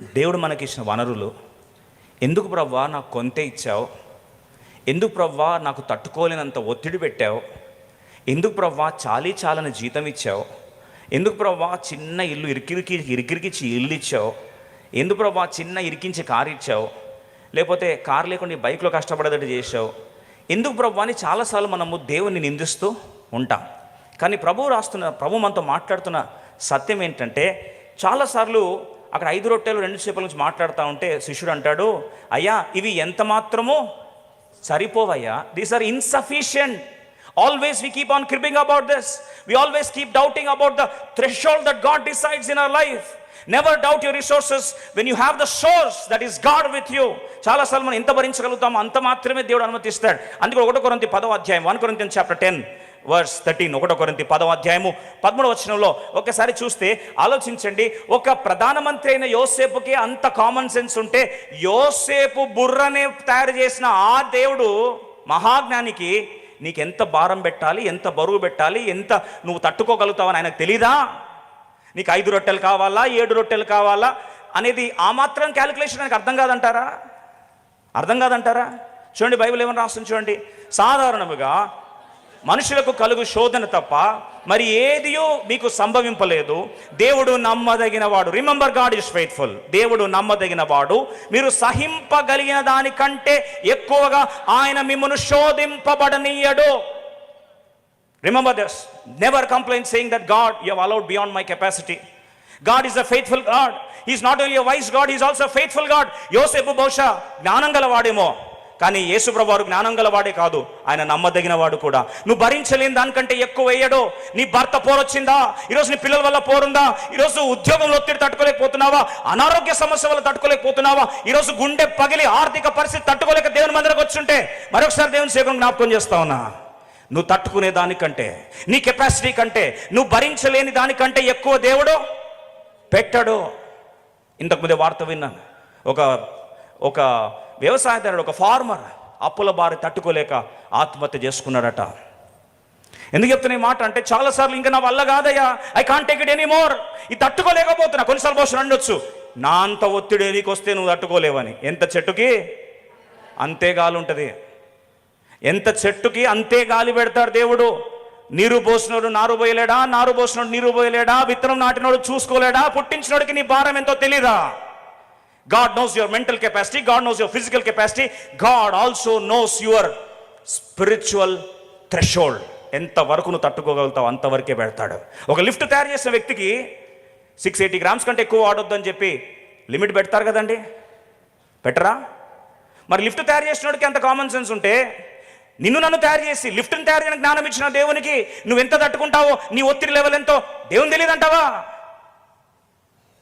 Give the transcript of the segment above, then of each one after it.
దేవుడు మనకి ఇచ్చిన వనరులు. ఎందుకు ప్రవ్వా నాకు కొంతే ఇచ్చావు? ఎందుకు ప్రవ్వా నాకు తట్టుకోలేనంత ఒత్తిడి పెట్టావు? ఎందుకు ప్రవ్వా చాలీ చాలని జీతం ఇచ్చావు? ఎందుకు ప్రవ్వా చిన్న ఇల్లు ఇరికిరికి ఇరికిరికిచ్చి ఇల్లు ఇచ్చావు? ఎందుకు ప్రవ్వా చిన్న ఇరికించి కారు ఇచ్చావు? లేకపోతే కారు లేకుండా బైక్లో కష్టపడేటట్టు చేసావు ఎందుకు ప్రభు అని చాలాసార్లు మనము దేవుని నిందిస్తూ ఉంటాం. కానీ ప్రభువు రాస్తున్న ప్రభు మనతో మాట్లాడుతున్న సత్యం ఏంటంటే చాలాసార్లు అక్కడ ఐదు రొట్టెలు రెండు చేపల నుంచి మాట్లాడుతూ ఉంటే శిష్యుడు అంటాడు అయ్యా ఇవి ఎంత మాత్రమో సరిపోవయ్యా. These are insufficient always we keep on cribbing about this we always keep doubting about the threshold that God decides in our life never doubt your resources when you have the source that is God with you చాలాసార్లు మనం ఎంత భరించగలుగుతామో అంత మాత్రమే దేవుడు అనుమతిస్తాడు. అందుకే ఒకటో కొరంతి పదవ అధ్యాయం one Corinthians chapter ten verse thirteen ఒకటో కొరింతి పదవ అధ్యాయము పదమూడవ వచనంలో ఒకసారి చూస్తే ఆలోచించండి ఒక ప్రధానమంత్రి అయిన యోసేపుకి అంత కామన్ సెన్స్ ఉంటే యోసేపు బుర్రనే తయారు చేసిన ఆ దేవుడు మహాజ్ఞానికి నీకు ఎంత భారం పెట్టాలి ఎంత బరువు పెట్టాలి ఎంత నువ్వు తట్టుకోగలుగుతావని ఆయనకు తెలీదా? నీకు ఐదు రొట్టెలు కావాలా ఏడు రొట్టెలు కావాలా అనేది ఆ మాత్రం క్యాలిక్యులేషన్ ఆయనకు అర్థం కాదంటారా? అర్థం కాదంటారా? చూడండి బైబిల్ ఏమని రాస్తుంది చూడండి సాధారణముగా మనుషులకు కలుగు శోధన తప్ప మరి ఏదియో మీకు సంభవింపలేదు. దేవుడు నమ్మదగిన వాడు రిమెంబర్ గాడ్ ఇస్ ఫెయిత్ఫుల్ దేవుడు నమ్మదగిన వాడు మీరు సహింపగలిగిన దానికంటే ఎక్కువగా ఆయన మిమ్మల్ని శోధింపబడనీయడు. Remember this never complaint saying that God you allowed beyond my capacity God is a faithful God is not only wise God is also faithful God యోసేపు బహుశా జ్ఞానం గలవాడేమో. కానీ యేసుప్రభువారు జ్ఞానం గలవాడే కాదు. ఆయన నమ్మదగిన వాడు కూడా. నువ్వు భరించలేని దానికంటే ఎక్కువ వేయడు నీ భర్త పోరొచ్చిందా? ఈరోజు నీ పిల్లల వల్ల పోరుందా? ఈరోజు ఉద్యోగంలో ఒత్తిడి తట్టుకోలేకపోతున్నావా? అనారోగ్య సమస్య వల్ల తట్టుకోలేకపోతున్నావా? ఈరోజు గుండె పగిలి ఆర్థిక పరిస్థితి తట్టుకోలేక దేవుని మందిరకు వచ్చుంటే మరొకసారి దేవుని సేవను జ్ఞాపకం చేస్తా ఉన్నా. నువ్వు తట్టుకునే దానికంటే నీ కెపాసిటీ కంటే నువ్వు భరించలేని దానికంటే ఎక్కువ దేవుడు పెట్టాడు? ఇంతకు ముందే వార్త విన్నాను. ఒక ఒక వ్యవసాయదారుడు ఒక ఫార్మర్ అప్పుల బారి తట్టుకోలేక ఆత్మహత్య చేసుకున్నాడట. ఎందుకు చెప్తున్నా ఈ మాట అంటే చాలాసార్లు ఇంకా నా వల్ల కాదయ్యా. I can't take it any more ఇది తట్టుకోలేకపోతున్నా. కొన్నిసార్లు బహుశా ఉండొచ్చు నా అంత ఒత్తిడి నీకు వస్తే నువ్వు తట్టుకోలేవని. ఎంత చెట్టుకి? అంతే గాలి ఉంటుంది. ఎంత చెట్టుకి అంతే గాలి పెడతాడు దేవుడు. నీరు పోసినోడు నారు పోయలేడా? నారు పోసినోడు నీరు పోయలేడా? విత్తనం నాటినోడు చూసుకోలేడా? పుట్టించినోడికి నీ భారం ఎంతో తెలీదా? God knows your mental capacity God knows your physical capacity God also knows your spiritual threshold ఎంతవరకు నువ్వు తట్టుకోగలుగుతావు అంతవరకే పెడతాడు. ఒక లిఫ్ట్ తయారు చేసిన వ్యక్తికి సిక్స్ ఎయిటీ గ్రామ్స్ కంటే ఎక్కువ వాడొద్దు అని చెప్పి లిమిట్ పెడతారు కదండి? పెట్టరా? మరి లిఫ్ట్ తయారు చేసినోడికి అంత కామన్ సెన్స్ ఉంటే నిన్ను నన్ను తయారు చేసి లిఫ్ట్ని తయారు చేయడానికి జ్ఞానం ఇచ్చిన దేవునికి నువ్వు ఎంత తట్టుకుంటావో నీ ఒత్తిడి లెవెల్ ఎంతో? దేవుని తెలియదంటావా?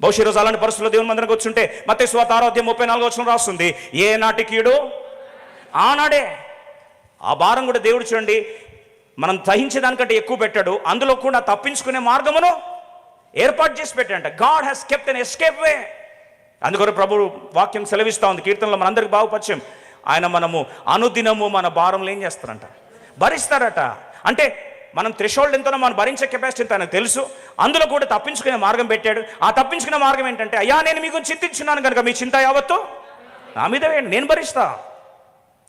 బహుశా రోజు అలాంటి పరిస్థితుల్లో దేవుని మందిరకు వచ్చుంటే మత స్వాత ఆరోగ్యం ముప్పై నాలుగు వచ్చిన రాస్తుంది. ఏ నాటికీడు ఆనాడే. ఆ భారం కూడా దేవుడు చూడండి మనం సహించేదానికంటే ఎక్కువ పెట్టాడు. అందులో కూడా తప్పించుకునే మార్గమును ఏర్పాటు చేసి పెట్టాడంట. God has kept an escape way. అందుకొరకు ప్రభు వాక్యం సెలవిస్తూ ఉంది. కీర్తనలో మనందరికి బాగుపరిచయం. ఆయన మనము అనుదినము మన భారంలో ఏం చేస్తారంట? భరిస్తారట. అంటే మనం త్రిషోల్డ్ ఎంతనో మనం భరించే కెపాసిటీ ఎంత ఆయనకు తెలుసు. అందులో కూడా తప్పించుకునే మార్గం పెట్టాడు. ఆ తప్పించుకునే మార్గం ఏంటంటే అయ్యా నేను మీకు చింతించున్నాను కనుక మీ చింత యావత్తు నా మీద వేయండి నేను భరిస్తా.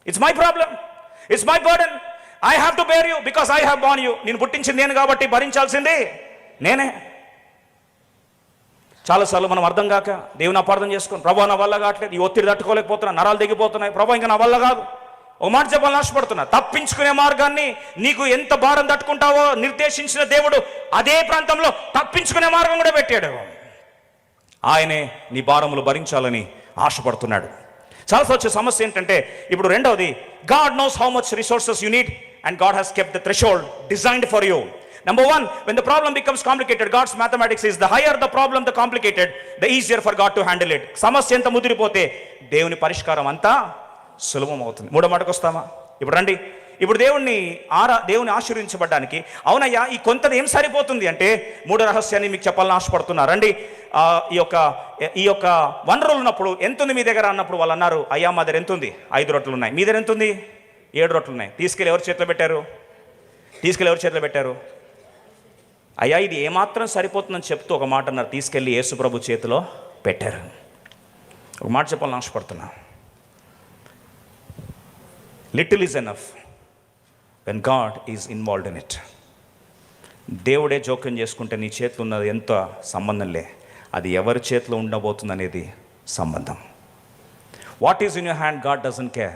It's my problem it's my burden I have to bear you because I have born you నేను పుట్టించింది నేను కాబట్టి భరించాల్సింది నేనే. చాలాసార్లు మనం అర్థం కాక దేవుని అపార్థం చేసుకుని ప్రభా నా వల్ల కావట్లేదు. ఈ ఒత్తిడి తట్టుకోలేకపోతున్నా నరాలు దిగిపోతున్నాయి ప్రభా ఇంకా నా వల్ల కాదు. ఓ మాట చెప్పాలని ఆశపడుతున్నా. తప్పించుకునే మార్గాన్ని నీకు ఎంత భారం తట్టుకుంటావో నిర్దేశించిన దేవుడు అదే ప్రాంతంలో తప్పించుకునే మార్గం కూడా పెట్టాడు. ఆయనే నీ భారములు భరించాలని ఆశపడుతున్నాడు. చాలా వచ్చే సమస్య ఏంటంటే ఇప్పుడు రెండవది God knows how much resources you need and God has kept the threshold designed for you number one when the problem becomes complicated God's mathematics is the higher the problem the complicated the easier for God to handle it సమస్య ఎంత ముదిరిపోతే దేవుని పరిష్కారం అంతా సులభం అవుతుంది మూడో మాటకు వస్తామా ఇప్పుడు రండి. ఇప్పుడు దేవుణ్ణి ఆరా దేవుని ఆశీర్వించబడ్డానికి అవునయ్యా ఈ కొంతది ఏం సరిపోతుంది అంటే మూడో రహస్యాన్ని మీకు చెప్పాలని ఆశపడుతున్నా. రండి. ఈ యొక్క ఈ యొక్క వనరులు ఉన్నప్పుడు ఎంత ఉంది మీ దగ్గర అన్నప్పుడు వాళ్ళు అన్నారు అయ్యా మా దగ్గర ఎంత ఉంది ఐదు రొట్టెలు ఉన్నాయి. మీ దగ్గర ఎంత ఉంది ఏడు రొట్టెలు ఉన్నాయి. తీసుకెళ్ళి ఎవరు చేతిలో పెట్టారు? తీసుకెళ్ళి ఎవరు చేతిలో పెట్టారు? అయ్యా ఇది ఏమాత్రం సరిపోతుందని చెప్తూ ఒక మాట అన్నారు. తీసుకెళ్ళి యేసుప్రభు చేతిలో పెట్టారు. ఒక మాట చెప్పాలని ఆశపడుతున్నాను little is enough when God is involved in it దేవుడే జోక్యం చేసుకుంటే నీ చేతిలో ఉన్నది ఎంత సంబంధంలే అది ఎవరి చేతిలో ఉండబోతుంది అనేది సంబంధం. What is in your hand God doesn't care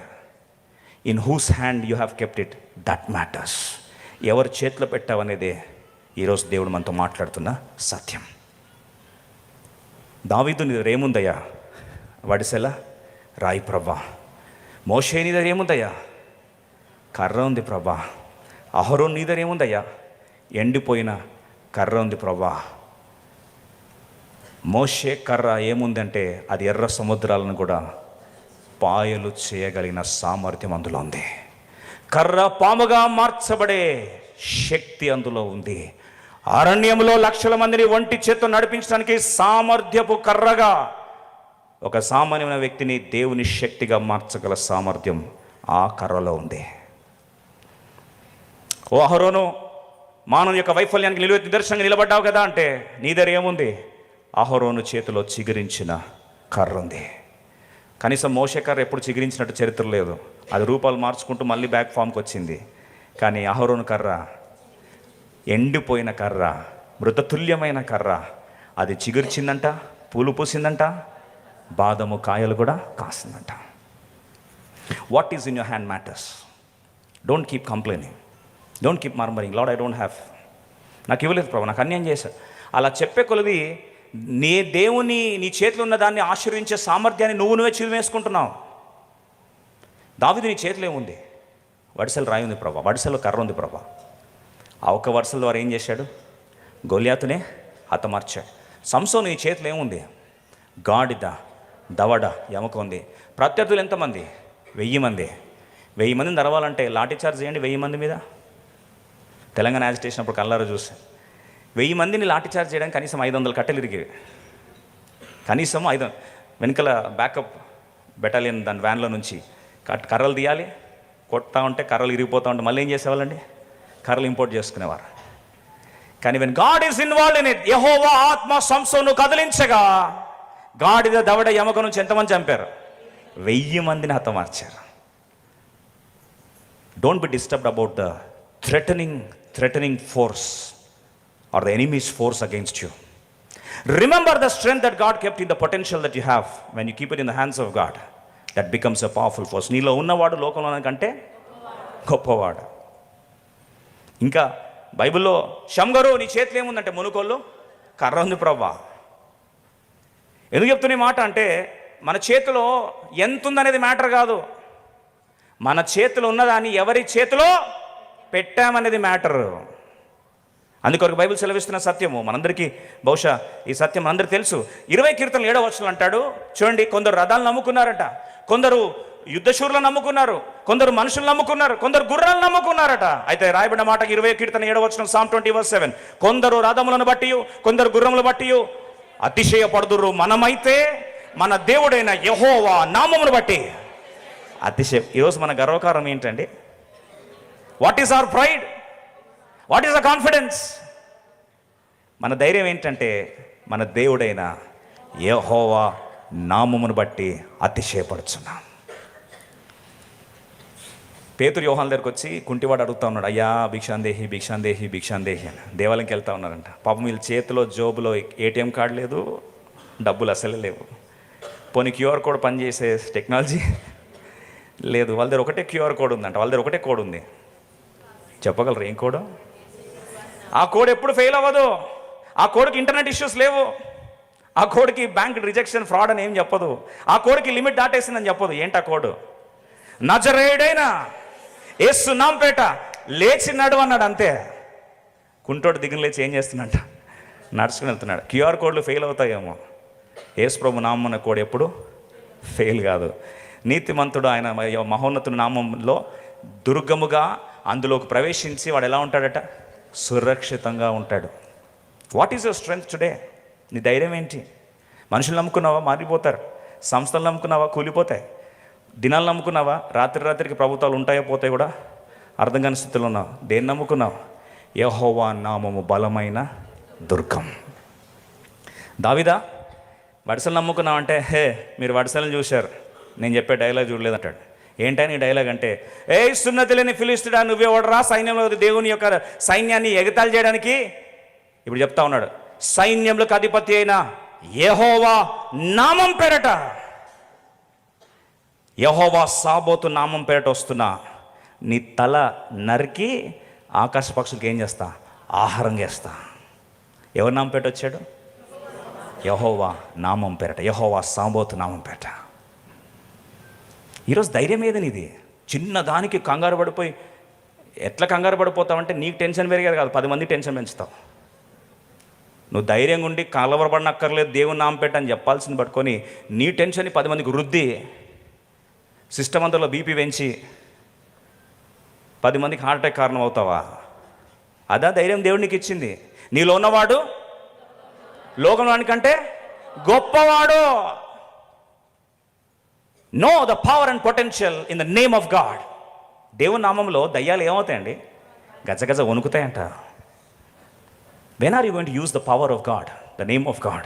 in whose hand you have kept it that matters ఎవరి చేతిలో పెట్టావనేదే ఈరోజు దేవుడు మనతో మాట్లాడుతున్న సత్యం. దావీదు నీ దగ్గర ఏముందయ్యా వడిసెల రాయి ప్రభా మోషే నీ దగ్గర ఏముందయ్యా కర్ర ఉంది ప్రభా. అహరో నీ దగ్గర ఏముందయ్యా? ఎండిపోయిన కర్ర ఉంది ప్రభా. మోషే కర్ర ఏముందంటే అది ఎర్ర సముద్రాలను కూడా పాయలు చేయగలిగిన సామర్థ్యం అందులో ఉంది. కర్ర పాముగా మార్చబడే శక్తి అందులో ఉంది. అరణ్యంలో లక్షల మందిని ఒంటి చేత్తో నడిపించడానికి సామర్థ్యపు కర్రగా ఒక సామాన్యమైన వ్యక్తిని దేవుని శక్తిగా మార్చగల సామర్థ్యం ఆ కర్రలో ఉంది. ఓ అహరోను మానవ యొక్క వైఫల్యానికి నిలువ నిదర్శనంగా నిలబడ్డావు కదా అంటే నీ దగ్గర ఏముంది? అహరోను చేతిలో చిగురించిన కర్ర ఉంది కనీసం మోషే కర్ర ఎప్పుడు చిగురించినట్టు చరిత్ర లేదు. అది రూపాలు మార్చుకుంటూ మళ్ళీ బ్యాక్ ఫామ్కి వచ్చింది. కానీ అహరోను కర్ర ఎండిపోయిన కర్ర మృతతుల్యమైన కర్ర అది చిగుర్చిందంట పూలు పూసిందంట బాదము కాయలు కూడా కాసిందంట. What is in your hand matters don't keep complaining don't keep murmuring Lord I don't have నాకు ఇవ్వలేదు ప్రభు నాకు అన్యాయం చేశారు. అలా చెప్పే కొలది నీ దేవుని నీ చేతిలో ఉన్న దాన్ని ఆశీర్వించే సామర్థ్యాన్ని నువ్వు నువ్వే చిరువేసుకుంటున్నావు దావిది నీ చేతిలో ఏముంది? వడిసెలు రాయి ఉంది ప్రభా వడిసెలో కర్ర ఉంది ప్రభా. ఆ ఒక్క వరుసల ద్వారా ఏం చేశాడు? గొలియాతునే హతమార్చాడు. సంసోను నీ చేతిలో ఏముంది? గాడిద దవడ ఎమక ఉంది. ప్రత్యర్థులు ఎంతమంది? వెయ్యి మంది. వెయ్యి మందిని తెరవాలంటే లాఠీ చార్జ్ చేయండి వెయ్యి మంది మీద. తెలంగాణ యాజిటేషన్ అప్పుడు కల్లారో చూస్తే. వెయ్యి మందిని లాఠీ చార్జ్ చేయడానికి కనీసం ఐదు వందల కట్టెలు ఇరిగేవి. కనీసం ఐదు వెనకల బ్యాకప్ బెటాలియన్ దాని వ్యాన్లో నుంచి కట్ కర్రలు తీయాలి. కొడతా ఉంటే కర్రలు ఇరిగిపోతూ ఉంటే మళ్ళీ ఏం చేసేవాళ్ళండి? కర్రలు ఇంపోర్ట్ చేసుకునేవారు. కానీ when God is involve in it యహోవా ఆత్మ సంస్థను కదిలించగా గాడిద దవడ యమక నుంచి ఎంతమంది చంపారు? వెయ్యి మందిని హతమార్చారు. Don't be disturbed about the threatening threatening force or the enemies force against you remember the strength that God kept in the potential that you have when you keep it in the hands of God that becomes a powerful force నీలో ఉన్నవాడు లోకంలో కంటే గొప్పవాడు. ఇంకా బైబిల్లో షంగరు నీ చేతిలో ఏముందంటే మునుకోళ్ళు కర్ర ఉంది ప్రభా ఎందుకు చెప్తున్న ఈ మాట అంటే మన చేతిలో ఎంత ఉందనేది మ్యాటర్ కాదు. మన చేతిలో ఉన్నదాన్ని ఎవరి చేతిలో? పెట్టామనేది మ్యాటర్. అందుకొరకు బైబిల్ సెలవిస్తున్న సత్యము. మనందరికీ బహుశా ఈ సత్యం మనందరికీ తెలుసు. ఇరవై కీర్తనలు ఏడవ వచనం అంటాడు. చూడండి కొందరు రథాలు నమ్ముకున్నారట. కొందరు యుద్ధశూరులు నమ్ముకున్నారు. కొందరు మనుషులు నమ్ముకున్నారు. కొందరు గుర్రాలు నమ్ముకున్నారట. అయితే రాయబడిన మాటకి ఇరవై కీర్తన ఏడవ వచనం సామ్ ట్వంటీ వర్ సెవెన్ కొందరు రథములను బట్టి కొందరు గుర్రములు బట్టి అతిశయపడుదురు మనమైతే మన దేవుడైన యహోవా నామమును బట్టి. అతిశయం. ఈరోజు మన గర్వకారం ఏంటండి? What is our pride what is a confidence మన ధైర్యం ఏంటంటే మన దేవుడైన యహోవా నామమును బట్టి అతిశయపడుచున్నాం. పేతురు యోహాన్ దగ్గరికి వచ్చి కుంటివాడు అడుగుతా ఉన్నాడు అయ్యా భిక్షాందేహి భిక్షాందేహి భిక్షాందేహి అని. దేవాలయంకి వెళ్తా ఉన్నారంట పాపం వీళ్ళ చేతిలో జోబులో ఏటీఎం కార్డు లేదు డబ్బులు అసలే లేవు. పోనీ క్యూఆర్ కోడ్ పనిచేసే టెక్నాలజీ లేదు. వాళ్ళ దగ్గర ఒకటే క్యూఆర్ కోడ్ ఉందంట. వాళ్ళ దగ్గర ఒకటే కోడ్ ఉంది. చెప్పగలరు ఏం కోడ్? ఆ కోడ్ ఎప్పుడు ఫెయిల్ అవ్వదు. ఆ కోడ్కి ఇంటర్నెట్ ఇష్యూస్ లేవు. ఆ కోడ్కి బ్యాంక్ రిజెక్షన్ ఫ్రాడ్ అని ఏం చెప్పదు. ఆ కోడ్కి లిమిట్ దాటేసిందని చెప్పదు. ఏంటా కోడ్? నజరేయుడైనా ఏసు నాంపేట పేట లేచినాడు అన్నాడు అంతే. కుంటోడు దిగులు లేచి ఏం చేస్తున్నట్ట నడుచుకుని వెళ్తున్నాడు. క్యూఆర్ కోడ్లు ఫెయిల్ అవుతాయేమో. యేసు ప్రభు నామన్న కోడ్ ఎప్పుడు? ఫెయిల్ కాదు. నీతిమంతుడు ఆయన మహోన్నతుడి నామంలో దుర్గముగా అందులోకి ప్రవేశించి వాడు ఎలా ఉంటాడట? సురక్షితంగా ఉంటాడు. What is your strength today నీ ధైర్యం ఏంటి? మనుషులు నమ్ముకున్నావా? మారిపోతారు. సంస్థలు నమ్ముకున్నావా? కూలిపోతాయి. దినాలు నమ్ముకున్నావా? రాత్రి రాత్రికి ప్రభుత్వాలు ఉంటాయో పోతాయి కూడా అర్థం కాని స్థితిలో ఉన్నావు. దేన్ని నమ్ముకున్నావు? యహోవా నామము బలమైన దుర్గం. దావిదా వడిసలు నమ్ముకున్నామంటే హే మీరు వడిసలను చూశారు. నేను చెప్పే డైలాగ్ చూడలేదంటాడు. ఏంటని డైలాగ్ అంటే ఏ సున్నతి లేని ఫిలిస్తుడా నువ్వే ఓడరా సైన్యంలో దేవుని యొక్క సైన్యాన్ని ఎగతాళి చేయడానికి? ఇప్పుడు చెప్తా ఉన్నాడు సైన్యములకు అధిపతి అయిన యహోవా నామం పేరట. యహోవా సాబోతు నామం పేరట వస్తున్నా నీ తల నరికి ఆకాశ పక్షులకి ఏం చేస్తా? ఆహారం చేస్తా. ఎవరి నామం పేట వచ్చాడు? యహోవా నామం పేరట యహోవా సాబోతు నామం పేరట. ఈరోజు ధైర్యం ఏదని ఇది? చిన్న దానికి కంగారు పడిపోయి ఎట్లా కంగారు పడిపోతావంటే నీకు టెన్షన్ పెరిగేది కాదు పది మంది టెన్షన్ పెంచుతావు. నువ్వు ధైర్యంగా ఉండి కలవరపడనక్కర్లేదు దేవుని నామం పెట్టని చెప్పాల్సింది పట్టుకొని నీ టెన్షన్ పది మందికి వృద్ధి సిస్టమ్ అంతలో బీపీ పెంచి పది మందికి హార్ట్ అటాక్ కారణం అవుతావా అదా ధైర్యం దేవుడు నీకు ఇచ్చింది. నీలో ఉన్నవాడు లోకంలోనికంటే గొప్పవాడు. Know the power and potential in the name of God దేవుని నామంలో దయ్యాలు ఏమవుతాయండి? గజగజ వణుకుతాయంట. When are you going to use the power of God the name of God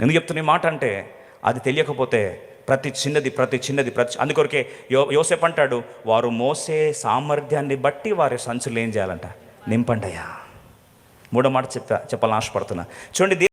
ఎందుకు చెప్తున్న మాట అంటే అది తెలియకపోతే ప్రతి చిన్నది ప్రతి చిన్నది ప్రతి అందుకొరకే యో యోసేపు అంటాడు వారు మోసే సామర్థ్యాన్ని బట్టి వారి సంచులు ఏం చేయాలంట? నింపండయ్యా. మూడో మాట చెప్తా చెప్పాలని ఆశపడుతున్నా. చూడండి